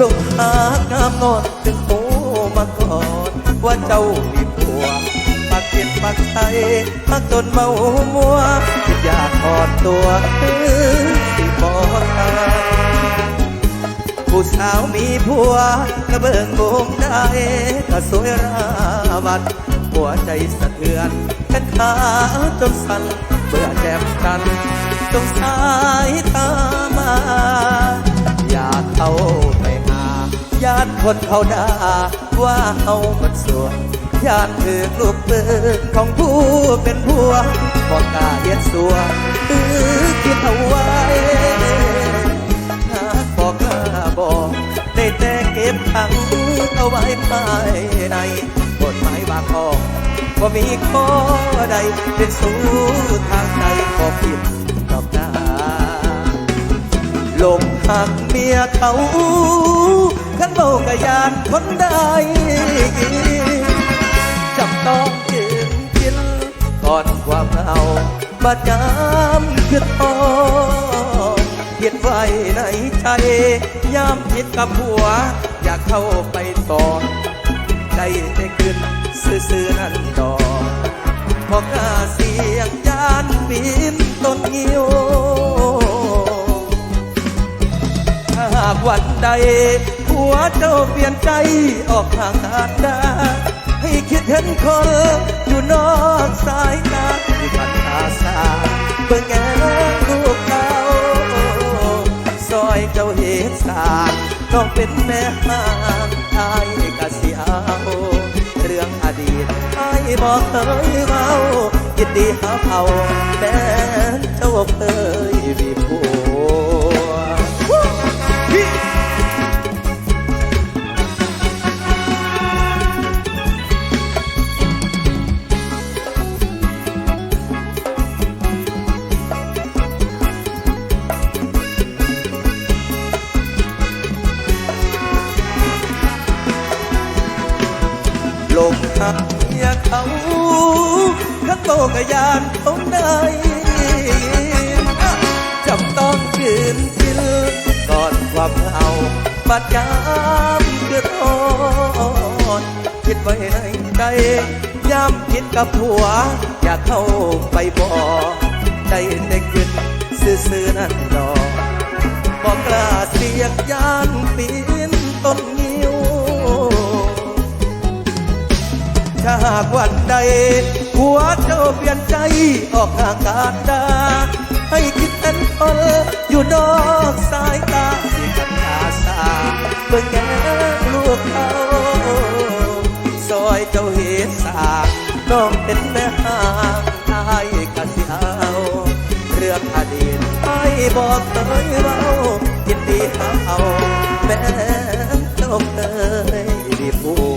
ลงหางามนอนถึงโตมาก่อน ว่าเจ้ามีผัวปักเก็ดปักไทยปักจนเมามัว อยากอดตัวคือสิบอตาผู้สาวมีผัวก็เบิงโบงได้ก็สวยราวัดหัวใจสะเทือนแขนขาจนสั่นเบื่อแจมกันจงสายตามา คนเขาด่าว่าเฮามันสวยญาติถือลูกปืนของผู้เป็นผัวบอกกาเฮ็ดสัวตื้อคิดเอาไว้หาบอกกล้าบอกได้แต่เก็บขังเอาไว้ภายในกฎหมายบางข้อว่ามีข้อใดเป็นสู้ทางใจขอผิดตอบหน้าลงหักเมียเขา ยานคนใดจำต้องจืนกินก่อนความเอาบาดยามคือทอเขียนไว้ในใจยามคิดกับหัว อยากเข้าไปต่อได้แต่ขึ้นซื่อๆนั่นดอกพอกล้าเสียงยานปีนต้นงิ้วถ้าหากวันใด หัวเจ้าเปลี่ยนใจออกห่างกันดาให้คิดเห็นคนอยู่นอกสายตาที่พันตาสาเบิ่งแง่ลูกเขาซอยเจ้าเหตุสารต้องเป็นแม่ห้างไอ้กะสิเอาเรื่องอดีตไอ้บอกเคยเมายินดีหาเผาแม้เจ้าเคยมีผั ลงหักเมียเขาขันโตกยานคงได้จำต้องยืนกินก่อนความเอาบัดยามเดือดร้อนคิดไว้ในใจยามคิดกับผัว อยากเข้าไปบอกได้แต่ขึ้นซื่อๆนั่นดอ ถ้าหากวันใด หัวเจ้าเปลี่ยนใจออกห่างกันดาให้คิดเป็นคนอยู่นอกสายตาสิกันตาสาเบิ่งแง่ลูกเขาซอยเจ้าเหตุสางน้องเป็นแม่หางไอ้กะสิเอาเรื่องอดีตไอ้บอกเคยเว้ายินดีหาเอาแม้เจ้าเคยมีผัว